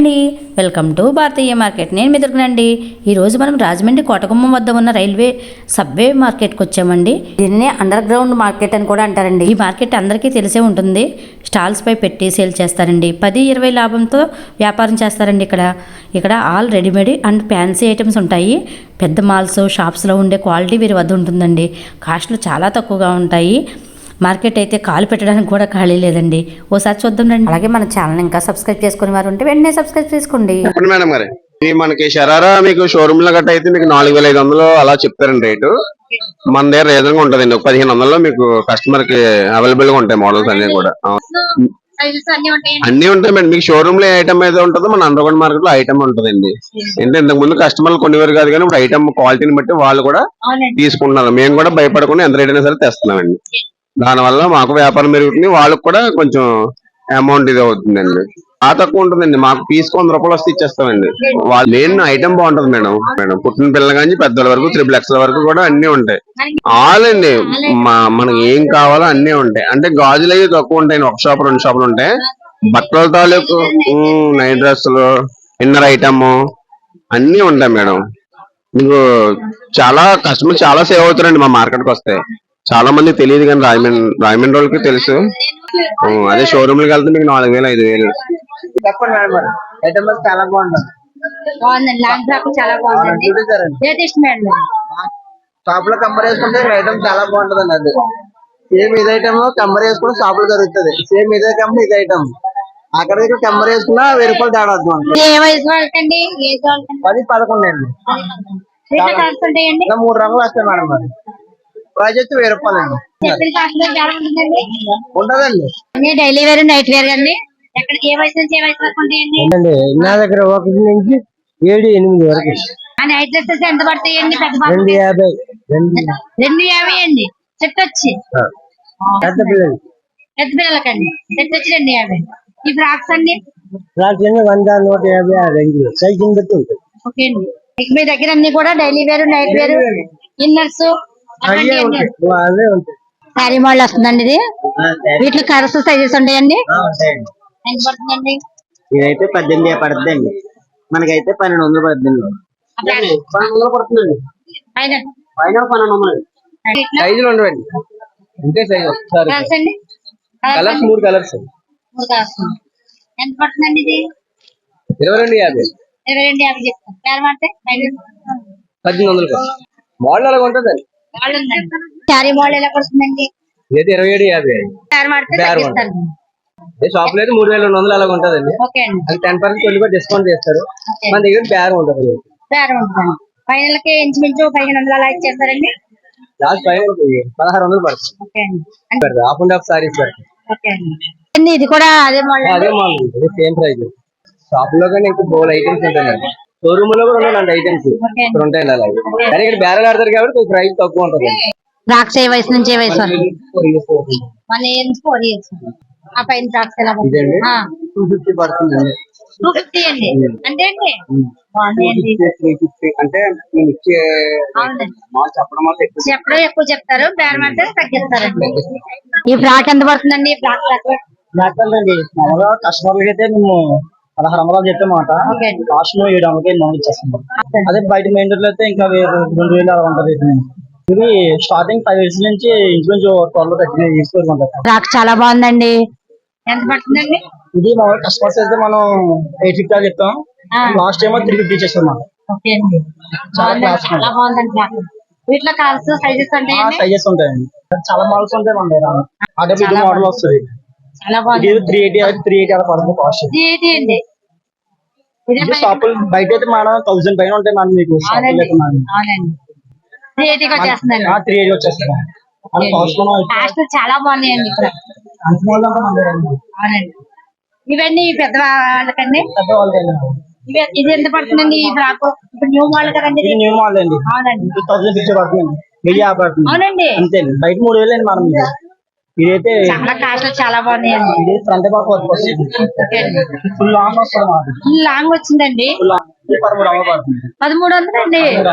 అండి. Welcome to Bharatiya market. నేను మెదురుకునండి ఈరోజు మనం రాజమండ్రి కోటగుమ్మం వద్ద ఉన్న రైల్వే సబ్వే మార్కెట్కి వచ్చామండి. దీన్నే అండర్ గ్రౌండ్ మార్కెట్ అని కూడా అంటారండి. ఈ మార్కెట్ అందరికీ తెలిసే ఉంటుంది. స్టాల్స్ పై పెట్టి సేల్ చేస్తారండి. పది ఇరవై లాభంతో వ్యాపారం చేస్తారండి ఇక్కడ. ఇక్కడ all readymade and fancy items ఉంటాయి. పెద్ద మాల్స్ షాప్స్లో ఉండే క్వాలిటీ వీరి వద్ద ఉంటుందండి. కాస్ట్లు చాలా తక్కువగా ఉంటాయి. మార్కెట్ అయితే కాలు పెట్టడానికి కూడా ఖాళీ లేదండి. ఓసారి చూద్దాం రండి. అలాగే మన ఛానల్ ఇంకా సబ్స్క్రైబ్ చేసుకునే వారు ఉంటే వెంటనే సబ్స్క్రైబ్ చేసుకోండి. మేడం మరి. ఇది మనకి షరారా మీకు షోరూమ్లో గట్ట అయితే మీకు నాలుగు వేల ఐదు వందలు అలా చెప్తారండి రేటు. మన దగ్గర రీజన్గా ఉంటదండి. ఒక పదిహేను వందల్లో మీకు కస్టమర్కి అవైలబుల్గా ఉంటాయి మోడల్స్ అన్ని కూడా. అన్ని ఉంటాయి మేడం. మీకు షోరూమ్లో ఏ ఐటమ్ అయితే ఉంటుందో మన అండర్గ్రౌండ్ మార్కెట్లో ఐటమ్ ఉంటుందండి. అంటే ఇంతకు ముందు కస్టమర్లు కొనేవారు కాదు కానీ ఇప్పుడు ఐటమ్ క్వాలిటీని బట్టి వాళ్ళు కూడా తీసుకుంటున్నారు. మేము కూడా భయపడకుండా ఎంత రేట్ అయినా సరే తెస్తున్నామండి. దానివల్ల మాకు వ్యాపారం పెరుగుతుంది. వాళ్ళకి కూడా కొంచెం అమౌంట్ ఇది అవుతుందండి. ఆ తక్కువ ఉంటుందండి మాకు పీస్ వంద రూపాయలు వస్తే ఇచ్చేస్తామండి. వాళ్ళు లేని ఐటమ్ బాగుంటుంది మేడం. మేడం పుట్టిన పిల్లల కానీ పెద్దల వరకు త్రిబుల్ ఎక్స్ల వరకు కూడా అన్ని ఉంటాయి. ఆల్ అండి మా మనకి ఏం కావాలో అన్ని ఉంటాయి. అంటే గాజులు అవి తక్కువ ఉంటాయి. ఒక షాప్ రెండు షాపులు ఉంటాయి. బట్టల తాలూకు నైట్ డ్రెస్సులు ఇన్నర్ ఐటమ్ అన్ని ఉంటాయి మేడం. మీకు చాలా కస్టమర్ చాలా సేవ్ అవుతారండి మా మార్కెట్కి వస్తే. చాలా మంది తెలియదు కానీ రాయమండ్రి రాయమండ్రి వాళ్ళకి తెలుసు అదే షోరూమ్ లకి వెళ్తే మీకు నాలుగు వేలు ఐదు వేలు. చెప్పండి మేడం మరి. ఐటమ్ చాలా బాగుంటుంది బాగుందండి. లాంగ్ ఫ్రాక్ చాలా బాగుందండి. చూపించారండి లేటెస్ట్ మేడం. షాప్లో కంపేర్ చేసుకుంటే ఐటమ్ చాలా బాగుంటుంది అది. సేమ్ ఇది ఐటమ్ కంపేర్ చేసుకుని షాప్లో దొరుకుతుంది. సేమ్ ఇదే కంపెనీ ఇది ఐటమ్ అక్కడ దగ్గర కంపేర్ చేసుకున్నా వెయ్యి రూపాయలు తేడా పది పదకొండు అండి. మూడు రంగులు వస్తాయి మేడం మరి. ప్రైస్ వచ్చి వెయ్యి రూపాయలు అండి. ఉంటదండి. అన్ని డైలీ వేర్ నైట్ వేర్ అండి. ఎక్కడ ఏ వయసు నుంచి ఏ వయసు వరకు ఉంటాయండి? అండి నా దగ్గర ఒకటి నుంచి ఏడు ఎనిమిది వరకు. ఆ నైట్ డ్రెస్సెస్ ఎంత పడతాయండి? పెద్ద రెండు యాభై రెండు రెండు యాభై. అండి. సెట్ వచ్చి పెద్ద పిల్లలు. పెద్ద పిల్లలకండి. సెట్ వచ్చి రెండు యాభై. ఈ ఫ్రాక్స్ అండి? రాత్రి వంద నూట యాభై ఆ రేంజ్ సైకిల్ బట్టి ఉంటుంది. ఓకే అండి. ఇక మీ దగ్గర అన్ని కూడా daily wear night wear. Inners sari model వస్తుందండి ఇది. వీటిలో కలర్స్ సైజెస్ ఉంటాయండి? ఎంత పడుతుందండి? ఇదైతే పద్దెనిమిది పడుతుందండి. మనకైతే పన్నెండు వందలు పడుతుంది పన్నెండు వందలు పడుతుందండి. పైన. పైన పన్నెండు వందలు. వీటిలో సైజులు ఉండవండి. ఇంతే సైజు సారీ కలర్స్ అండి? కలర్స్ మూడు కలర్స్. ఎంత పడుతుందండి ఇది? ఇరవై రెండు యాభై. ఇరవై రెండు యాభై చెప్తాను పేరు మాడితే పద్దెనిమిది వందలు మోడల్ అలాగ ఉంటుందండి. శారీ మోడల్ ఎలా పడుతుందండి ఇదైతే ఇరవై ఏడు యాభై. షాప్లో అయితే మూడు వేల రెండు వందలు అలాగ ఉంటుందండి. ఓకే అండి. అది ten percent twenty percent discount చేస్తారు. మన దగ్గర బేరం ఉంటుంది ఇంచుమించు పదిహేను వందలు అలా ఇచ్చేస్తారండి? లాస్ట్ పదహారు వందలు పడుతుంది. హాఫ్ అండ్ హాఫ్ సారీస్ ఇది కూడా అదే మోడల్ అదే మోడల్ ఇది సేమ్ ప్రైస్ షాప్లో కానీ ఇంకా బోల్ ఐటమ్స్ ఉంటాయండి. షోరూమ్లో కూడా ఉన్నాయి ఐటమ్స్ ఇక్కడ ఉంటాయండి అలాగే కానీ ఇక్కడ బేరాలు ఆడతారు కాబట్టి ప్రైస్ తక్కువ ఉంటుంది. ద్రాక్ష ఏ వయసు నుంచి ఏ వయసు వన్ ఇయర్ నుంచి ఫోర్ ఇయర్స్ ఆ పైన ద్రాక్ష ఎలా ఇదండి? టూ ఫిఫ్టీ పడుతుందండి అండి. అంటే అండి బాగుందండి త్రీ ఫిఫ్టీ అంటే ఇచ్చే అవునండి. మాల్ చెప్పడం వల్ల ఎక్కువ చెప్పడం ఎక్కువ చెప్తారు. బేరం అంటే తగ్గిస్తారండి. ఈ ఫ్రాక్ ఎంత పడుతుందండి? ఈ ఫ్రాక్ మామూలుగా కస్టమర్లకి అయితే మేము పదహారు వందలు చెప్పామాట లాస్ట్లో ఏడు వందలకి మనం ఇచ్చేస్తాం. అదే బయట మెయిన్ రోడ్లో అయితే ఇంకా వేరు రెండు వేలు అలా ఉంటది ఇది స్టార్టింగ్ ఫైవ్ ఇయర్స్ నుంచి ఇంచుమించు ట్వెల్వ్ థర్టీ తీసుకుంటాం ఫ్రాక్ చాలా బాగుందండి. ఎంత పడుతుందండి? ఇది మామూలుగా కస్టమర్స్ అయితే మనం ఎయిట్ ఫిఫ్టీ చెప్తాం. లాస్ట్ టైం త్రీ ఫిఫ్టీ చేస్తాం మనం ఓకే. అండి బాగుందండి. చాలా బాగుందండి వీటిలో కలర్స్ సైజెస్ ఉంటాయండి? సైజెస్ ఉంటాయండి. చాలా మోడల్స్ ఉంటాయి మన దగ్గర. అదే మోడల్ వస్తుంది చాలా ఇది బాగుంది. త్రీ ఎయిటీ త్రీ ఎయిటీ అలా పడుతుంది కాస్ట్ ఇది ఏంటి అండి. షాపులు బయట అయితే మేడం థౌసండ్ పైన ఉంటాయి మేడం మీకు. షాపులు అవునండి అయితే మేడం. అవునండి రేటుకి వచ్చేస్తుందండి త్రీ ఎయిటీ కాస్ట్ చాలా బాగున్నాయండి ఇక్కడ. మన. అవునండి ఇవన్నీ పెద్ద వాళ్ళకండి ఇది ఎంత పడుతుందండి ఈ ఫ్రాక్? ఇప్పుడు న్యూ మోడల్ కదండి న్యూ మోడల్ అండి. అవునండి. టూ థౌసండ్ ఫిఫ్టీ పడుతుంది. వెయ్యి పడుతుంది. అవునండి. అంతే బయట మూడు వేలు అండి మేడం ఇది. ఇదైతే చాలా కాస్ట్ చాలా బాగున్నాయండి. ఇది ఫ్రంట్ అండి ఫుల్ లాంగ్ వస్తుంది ఫుల్ లాంగ్ వచ్చిందండి. పదమూడు వేలు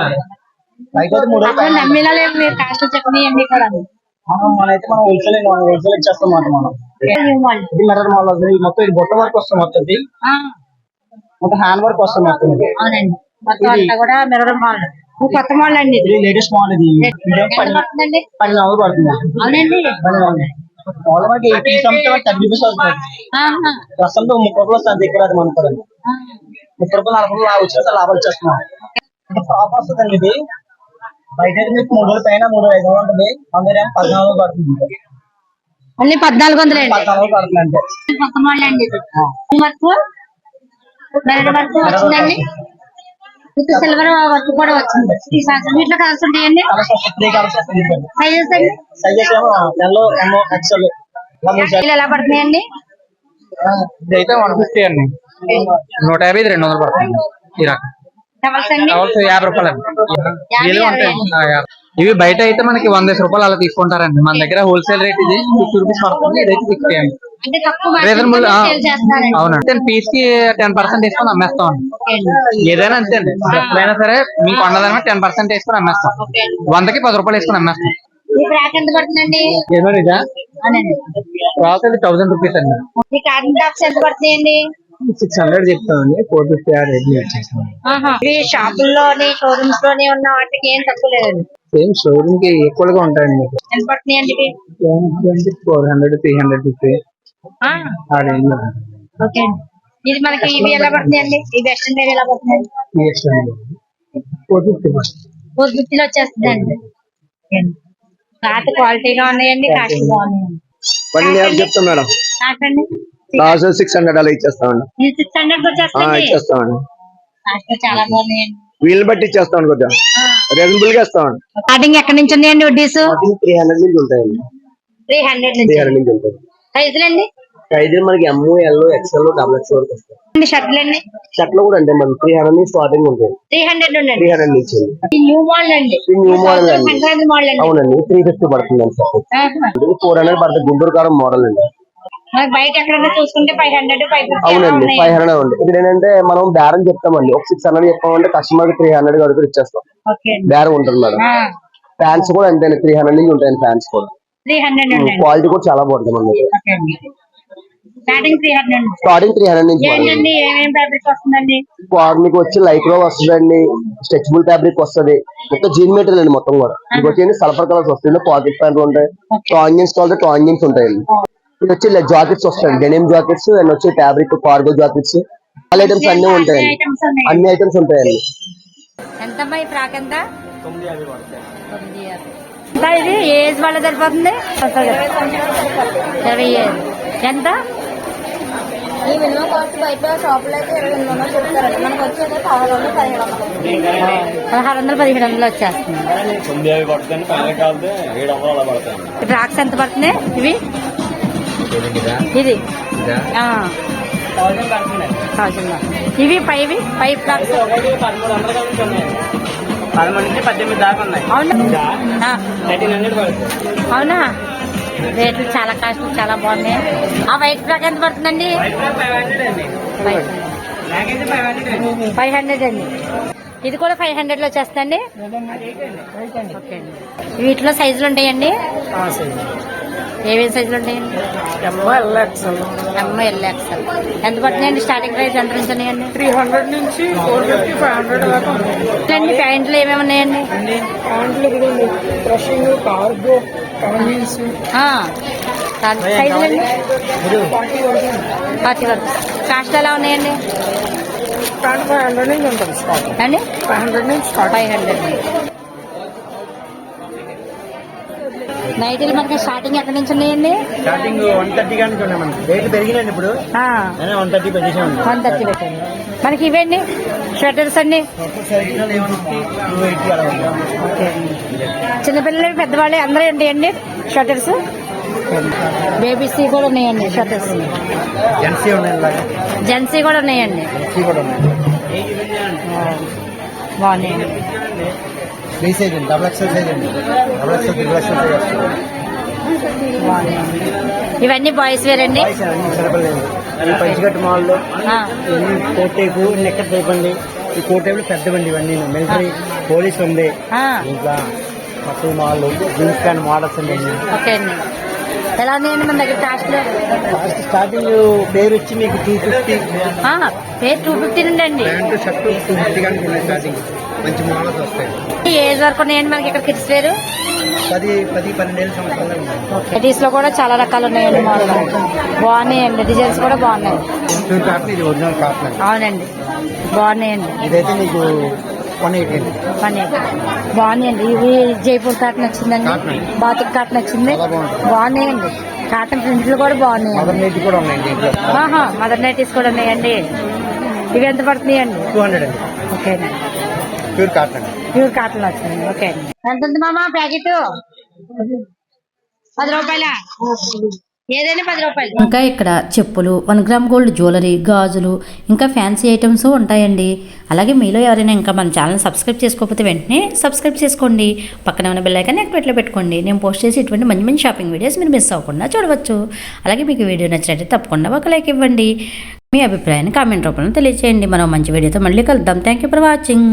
అసలు నమ్మిలా లేవు మీరు కాస్ట్ చెప్పినవి కూడా. మనం మనైతే మనం హోల్సేల్ మనం హోల్సేల్ ఇచ్చేస్తాం మనం. ఇది మాల్ వస్తుంది మొత్తం ఇది బొట్ట వర్క్ వస్తుంది మొత్తం హ్యాండ్ వర్క్ వస్తుంది మొత్తం ఇది. అవునండి. మొత్తం అంతా కూడా మిర్రర్ మోడల్ కొత్త మోడల్ అండి ఇది. లేటెస్ట్ మోడల్ ఇది. వందలు పడుతుంది. అవునండి. మోడల్ మనకి ఎయిటీ సంవత్సరం థర్టీ రూపీస్ అవుతుంది ఆహా. ప్రస్తుతం ముప్పై రూపాయలు వస్తుంది దగ్గర అది మనకు కూడా. ముప్పై రూపాయలు నలభై రూపాయలు వచ్చిన లాభాలు వచ్చేస్తున్నాం వస్తుందండి ఇది. బయట మీకు మూడు వేల పైన మూడు ఐదు వందలు ఉంటుంది. అందులో పద్నాలుగు వందలు పడుతుంది అన్ని పద్నాలుగు వందలు అండి. పద్నాలుగు పడుతుంది అంటే కొత్త మోడల్ అండి వర్క్ వచ్చిందండి. సిల్వర్ వర్క్ కూడా వచ్చింది. ఈ సంవత్సరం కలర్స్ ఉంటాయండి. సైజెస్ అండి? సైజెస్ ఎలా పడుతున్నాయండి? అయితే వన్ ఫిఫ్టీ అండి. నూట యాభై రెండు వందలు పడుతుంది. ఈ రకం. యాభై రూపాయలు అండి. ఇవి బయట అయితే మనకి వంద రూపాయలు అలా తీసుకుంటారండి. మన దగ్గర హోల్సేల్ రేట్ ఇది ఫిఫ్టీ రూపీస్ పడుతుంది. ఇదైతే ఫిఫ్టీ అండి. అంటే తక్కువ రీజనబుల్ సేల్ చేస్తున్నారండి అవునండి. పీస్కి టెన్ పర్సెంట్ తీసుకొని అమ్మేస్తాం. ఏదైనా అంతే అండి. ఎప్పుడైనా సరే మీకు టెన్ పర్సెంట్ వేసుకొని అమ్మేస్తాం. వందకి పది రూపాయలు వేసుకొని అమ్మేస్తాం. థౌసండ్ రూపీస్ అండి. సిక్స్ హండ్రెడ్ చెప్తామండి. ఫోర్ ఫిఫ్టీ ఆ రేట్ వచ్చేస్తాం ఆహా. ఈ షాపుల్లోని షోరూమ్స్లోని ఉన్న వాటికి ఏం తక్కువ లేదండి. సేమ్ షోరూమ్కి ఈక్వల్గా ఉంటాయండి మీకు. Four hundred three hundred fifty okay అండి. ఇది మనకి ఇవి ఎలా పడుతున్నాయండి? ఈ వెస్టర్న్ వేర్ ఎలా ఫోర్ ఫిఫ్టీలో ఓకే అండి. క్లాత్ క్వాలిటీగా ఉన్నాయండి కాస్ట్ బాగున్నాయండి పన్నెండు యాభై చెప్తాం మేడం? కాకండి సిక్స్ హండ్రెడ్ అలా ఇచ్చేస్తామండి. ఇది సిక్స్ హండ్రెడ్ ఆ, వచ్చేస్తుంది ఇచ్చేస్తామండి. కాస్ట్ చాలా బాగున్నాయండి. వీళ్ళని బట్టి ఇచ్చేస్తామండి కొద్దిగా. రీజనబుల్గా ఇస్తామండి. స్టార్టింగ్ ఎక్కడి నుంచి ఉన్నాయండి వడ్డీస్? త్రీ హండ్రెడ్ నుంచి ఉంటాయండి. త్రీ హండ్రెడ్ త్రీ నుంచి హండ్రెడ్ నుంచి ఉంటాయి. సైజులు అండి? అయితే మనకి M L XL double X వరకు వస్తాయి. షర్ట్లు కూడా అంటే మనకి త్రీ హండ్రెడ్ నుంచి స్టార్టింగ్ ఉంటాయి. త్రీ హండ్రెడ్ త్రీ హండ్రెడ్ నుంచి. న్యూ మోడల్ అండి. న్యూ మోడల్ అండి. అవునండి త్రీ ఫిఫ్టీ పడుతుంది అండి షర్ట్. ఫోర్ హండ్రెడ్ పడుతుంది గుంటూరు కారం మోడల్ అండి. మనకి బయట ఎక్కడైనా చూసుకుంటే ఫైవ్ హండ్రెడ్ ఫైవ్ ఫిఫ్టీ అవునండి ఫైవ్ హండ్రెడ్ ఉంది. ఇక్కడ ఏంటంటే మనం బేరం చెప్తామండి. ఒక సిక్స్ హండ్రెడ్ చెప్పామంటే కస్టమర్కి త్రీ హండ్రెడ్ వరకు ఇచ్చేస్తాం. బేరం ఉంటుంది మేడం. ఫ్యాన్స్ కూడా అంతేనండి త్రీ హండ్రెడ్ నుంచి ఉంటాయండి ఫ్యాన్స్ కూడా. క్వాలిటీ కూడా చాలా బాగుంటుంది మన దగ్గర ఓకే అండి starting three hundred starting three hundred నుంచి ఏంటండి? ఏమేమి ఫ్యాబ్రిక్ వస్తుందండి? క్వాడ్ మీకు వచ్చి లైట్లో వస్తుందండి స్ట్రెచబుల్ ఫ్యాబ్రిక్ వస్తది. మొత్తం జీన్ మెటీరియల్ అండి మొత్తం కూడా. మీకు వచ్చి సల్ఫర్ కలర్స్ వస్తాయి. పాకెట్ ప్యాంట్లు ఉంటాయి. టాంజిన్స్ కావాలి టాంజిన్స్ ఉంటాయండి. ఇది వచ్చి జాకెట్స్ వస్తాయి డెనిమ్ జాకెట్స్ అండ్ వచ్చి fabric cargo jackets all items అన్ని ఉంటాయండి. అన్ని ఐటమ్స్ ఉంటాయండి. ఈ ఫ్రాక్ ఎంత? ఇది ఏజ్ వాళ్ళ సరిపోతుంది? ఇరవై ఏడు ఎంత? ఈ మినిమం కాస్ట్ బయట షాపులో అయితే ఇరవై ఎనిమిది వందలు చెప్తారండి. మనకు వచ్చేది పదహారు వందలు పదిహేడు వందలు. పదహారు వందలు పదిహేడు వందలు వచ్చేస్తుంది పడుతుంది ఫ్రాక్స్ ఎంత పడుతున్నాయి? ఇవి? ఇది? ఇవి పైవి పై ఫ్రాక్స్? పదమూడు నుంచి పద్దెనిమిది దాకా ఉన్నాయి. అవునా? పడుతుంది. అవునా? రేట్లు చాలా కాస్ట్ చాలా బాగున్నాయి. ఆ వైట్ ఫ్రాక్ ఎంత పడుతుందండి? ఫైవ్ హండ్రెడ్ అండి. ఇది కూడా ఫైవ్ హండ్రెడ్లో వచ్చేస్తండి వీటిలో సైజులు ఉంటాయండి? ఏమేమి సైజులు ఉంటాయండి ఎమ్ ఎల్ ఎక్స్ఎల్ ఎంత పడుతున్నాయండి స్టార్టింగ్ ప్రైస్? ఎంత నుంచి ఉన్నాయండి? త్రీ హండ్రెడ్ నుంచి ఫోర్ ఫిఫ్టీ ఫైవ్ హండ్రెడ్ అండి ప్యాంట్లు ఏమేమి ఉన్నాయండి? ఆ, దాని సైజులు అండి? ఫార్టీ వరకు. కాస్ట్ ఎలా ఉన్నాయండి? ఫైవ్ హండ్రెడ్ నుంచి ఉంటుంది అండి? ఫైవ్ హండ్రెడ్ నుంచి ఫైవ్ హండ్రెడ్. నైటీలు మనకి స్టార్టింగ్ ఎక్కడి నుంచి ఉన్నాయండి? స్టార్టింగ్ వన్ థర్టీ కానీ ఉన్నాయి మనకి. రేట్లు పెరిగినాయండి ఇప్పుడు. వన్ థర్టీ పెట్టేసాం వన్ థర్టీ పెట్టండి. మనకి ఇవేండి? స్వెటర్స్ అండి. చిన్నపిల్లలు పెద్దవాళ్ళు అందరూ ఉంటాయండి షర్టర్స్ బేబీస్ కూడా ఉన్నాయండి షర్టర్స్ జెన్సీ కూడా ఉన్నాయండి. బాగున్నాయండి. త్రీ సైజ్ అండి డబుల్ ఎక్స్ఎల్ సైజ్ అండి double XL triple XL size వస్తుంది ఇవన్నీ బాయ్స్ వేర్ అండి పంచికట్టు మాల్లో కోట్ టైపు నెక్కర్ టైప్ అండి ఈ కోట్ టైపులు పెద్దవండి ఇవన్నీ. మిలిటరీ పోలీస్ ఉంది. ఇంకా మొత్తం మాల్ జీన్స్ ప్యాంట్ మోడల్స్ అండి అన్ని. ఓకే అండి. ఎలా ఉన్నాయండి మన దగ్గర కాస్ట్లు లాస్ట్ స్టార్టింగ్ పేరు వచ్చి మీకు టూ ఫిఫ్టీ పేరు టూ ఫిఫ్టీ నుండి అండి. ప్యాంటు షర్ట్ టూ ఫిఫ్టీ కానీ స్టార్టింగ్ మంచి మోడల్స్ వస్తాయి. ఏజ్ వరకు ఉన్నాయండి మనకి ఇక్కడ కిడ్స్ వేరు. వెరైటీస్లో కూడా చాలా రకాలు ఉన్నాయండి మోడల్ బాగున్నాయండి డిజైన్స్ కూడా బాగున్నాయి. అవునండి. బాగున్నాయండి. వన్ ఎయిటీ బాగున్నాయి బాగున్నాయండి. ఇవి జైపూర్ కాటన్ వచ్చిందండి. బాతిక్ కాటన్ వచ్చింది. బాగున్నాయండి. కాటన్ ప్రింట్లు కూడా బాగున్నాయండి. మదర్ ఇంట్లో ఆహా మదర్ నైటీస్ కూడా ఉన్నాయండి. ఇవి ఎంత పడుతున్నాయండి? టూ హండ్రెడ్ అండి. ఓకేనండి ప్యూర్ కాటన్ అండి. ప్యూర్ కాటన్ వచ్చింది. ఓకే ఎంత ఉంది మామ ప్యాకెట్? పది రూపాయల? ఏదైనా పది రూపాయలు. ఇంకా ఇక్కడ చెప్పులు వన్ గ్రామ్ గోల్డ్ జ్యువెలరీ గాజులు ఇంకా ఫ్యాన్సీ ఐటమ్స్ ఉంటాయండి. అలాగే మీలో ఎవరైనా ఇంకా మన ఛానల్ సబ్స్క్రైబ్ చేసుకోకపోతే వెంటనే సబ్స్క్రైబ్ చేసుకోండి. పక్కన ఉన్న బెల్ ఐకాన్ యాక్టివేట్లో పెట్టుకోండి. నేను పోస్ట్ చేసి ఇటువంటి మంచి మంచి షాపింగ్ వీడియోస్ మీరు మిస్ అవ్వకుండా చూడవచ్చు. అలాగే మీకు వీడియో నచ్చినట్లయితే తప్పకుండా ఒక లైక్ ఇవ్వండి. మీ అభిప్రాయాన్ని కామెంట్ రూపంలో తెలియజేయండి మనం మంచి వీడియోతో మళ్ళీ కలుద్దాం. Thank you for watching